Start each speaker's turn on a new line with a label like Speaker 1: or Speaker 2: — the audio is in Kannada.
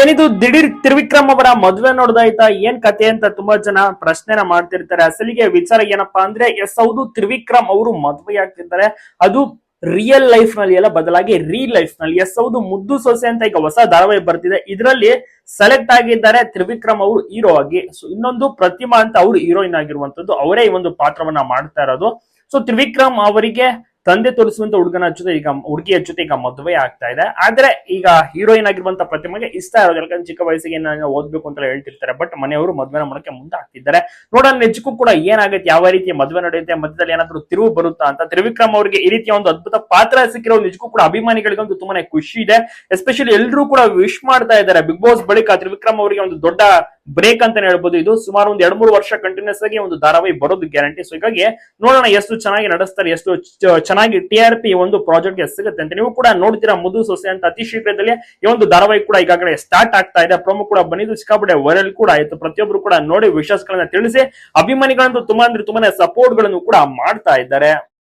Speaker 1: ಏನಿದು? ದಿಢೀರ್ ತ್ರಿವಿಕ್ರಮ್ ಅವರ ಮದುವೆ ನೋಡ್ದಾಯ್ತಾ? ಏನ್ ಕತೆ ಅಂತ ತುಂಬಾ ಜನ ಪ್ರಶ್ನೆನ ಮಾಡ್ತಿರ್ತಾರೆ. ಅಸಲಿಗೆ ವಿಚಾರ ಏನಪ್ಪಾ ಅಂದ್ರೆ, ಎಸ್ ಹೌದು, ತ್ರಿವಿಕ್ರಮ್ ಅವರು ಮದ್ವೆ ಆಗ್ತಿದ್ದಾರೆ. ಅದು ರಿಯಲ್ ಲೈಫ್ನಲ್ಲಿ ಎಲ್ಲ ಬದಲಾಗಿ ರೀಲ್ ಲೈಫ್ನಲ್ಲಿ. ಎಸ್ ಹೌದು, ಮುದ್ದು ಸೊಸೆ ಅಂತ ಈಗ ಹೊಸ ಧಾರಾವಾಹಿ ಬರ್ತಿದೆ. ಇದರಲ್ಲಿ ಸೆಲೆಕ್ಟ್ ಆಗಿದ್ದಾರೆ ತ್ರಿವಿಕ್ರಮ್ ಅವರು ಹೀರೋ ಆಗಿ. ಸೊ ಇನ್ನೊಂದು ಪ್ರತಿಮಾ ಅಂತ ಅವರು ಹೀರೋಯಿನ್ ಆಗಿರುವಂತದ್ದು ಅವರೇ ಈ ಒಂದು ಪಾತ್ರವನ್ನ ಮಾಡ್ತಾ ಇರೋದು. ಸೊ ತ್ರಿವಿಕ್ರಮ್ ಅವರಿಗೆ ತಂದೆ ತೋರಿಸುವಂತ ಹುಡುಗನ ಜೊತೆ ಈಗ ಹುಡುಗಿಯ ಜೊತೆ ಈಗ ಮದುವೆ ಆಗ್ತಾ ಇದೆ. ಆದ್ರೆ ಈಗ ಹೀರೋಯಿನ್ ಆಗಿರುವಂತ ಪ್ರತಿಮೆಗೆ ಇಷ್ಟ ಇರೋದು ಚಿಕ್ಕ ವಯಸ್ಸಿಗೆ ನಾನು ಓದ್ಬೇಕು ಅಂತ ಹೇಳ್ತಿರ್ತಾರೆ ಬಟ್ ಮನೆಯವರು ಮದುವೆನ ಮಾಡಕ್ಕೆ ಮುಂದೆ ಆಗ್ತಿದ್ದಾರೆ ನೋಡೋಣ ನಿಜಕ್ಕೂ ಕೂಡ ಏನಾಗುತ್ತೆ ಯಾವ ರೀತಿ ಮದುವೆ ನಡೆಯುತ್ತೆ, ಮಧ್ಯದಲ್ಲಿ ಏನಾದ್ರು ತಿರುವು ಬರುತ್ತಾ ಅಂತ. ತ್ರಿವಿಕ್ರಮ್ ಅವರಿಗೆ ಈ ರೀತಿಯ ಒಂದು ಅದ್ಭುತ ಪಾತ್ರ ಸಿಕ್ಕಿರೋ ನಿಜಕ್ಕೂ ಕೂಡ ಅಭಿಮಾನಿಗಳಿಗಂತೂ ತುಂಬಾನೇ ಖುಷಿ ಇದೆ. ಎಸ್ಪೆಷಲಿ ಎಲ್ಲರೂ ಕೂಡ ವಿಶ್ ಮಾಡ್ತಾ ಇದ್ದಾರೆ. ಬಿಗ್ ಬಾಸ್ ಬಳಿಕ ತ್ರಿವಿಕ್ರಮ್ ಅವರಿಗೆ ಒಂದು ದೊಡ್ಡ ಬ್ರೇಕ್ ಅಂತಾನೆ ಹೇಳ್ಬೋದು ಇದು. ಸುಮಾರು ಒಂದು ಎರಡ್ ಮೂರು ವರ್ಷ ಕಂಟಿನ್ಯೂಸ್ ಆಗಿ ಒಂದು ಧಾರಾವಾಹಿ ಬರೋದು ಗ್ಯಾರಂಟಿ ಸೊ ಹೀಗಾಗಿ ನೋಡೋಣ ಎಷ್ಟು ಚೆನ್ನಾಗಿ ನಡೆಸ್ತಾರೆ, ಎಷ್ಟು ಚೆನ್ನಾಗಿ ಟಿ ಆರ್ ಪಿ ಒಂದು ಪ್ರಾಜೆಕ್ಟ್ಗೆ ಸಿಗುತ್ತೆ ಅಂತ ನೀವು ಕೂಡ ನೋಡ್ತೀರಾ. ಮುದು ಸೊಸೆ ಅಂತ ಅತಿ ಶೀಘ್ರದಲ್ಲಿ ಈ ಒಂದು ಧಾರಾವಾಹಿ ಕೂಡ ಈಗಾಗಲೇ ಸ್ಟಾರ್ಟ್ ಆಗ್ತಾ ಇದೆ. ಪ್ರೊಮೋ ಕೂಡ ಬಂದಿದ್ದು ಸಿಕ್ಕಾಪಟ್ಟೆ ವೈರಲ್ ಕೂಡ ಆಯ್ತು. ಪ್ರತಿಯೊಬ್ರು ಕೂಡ ನೋಡಿ ವಿಶ್ವಾಸಗಳನ್ನ ತಿಳಿಸಿ, ಅಭಿಮಾನಿಗಳಂತೂ ತುಂಬಾ ಅಂದ್ರೆ ತುಂಬಾನೇ ಸಪೋರ್ಟ್ಗಳನ್ನು ಕೂಡ ಮಾಡ್ತಾ ಇದ್ದಾರೆ.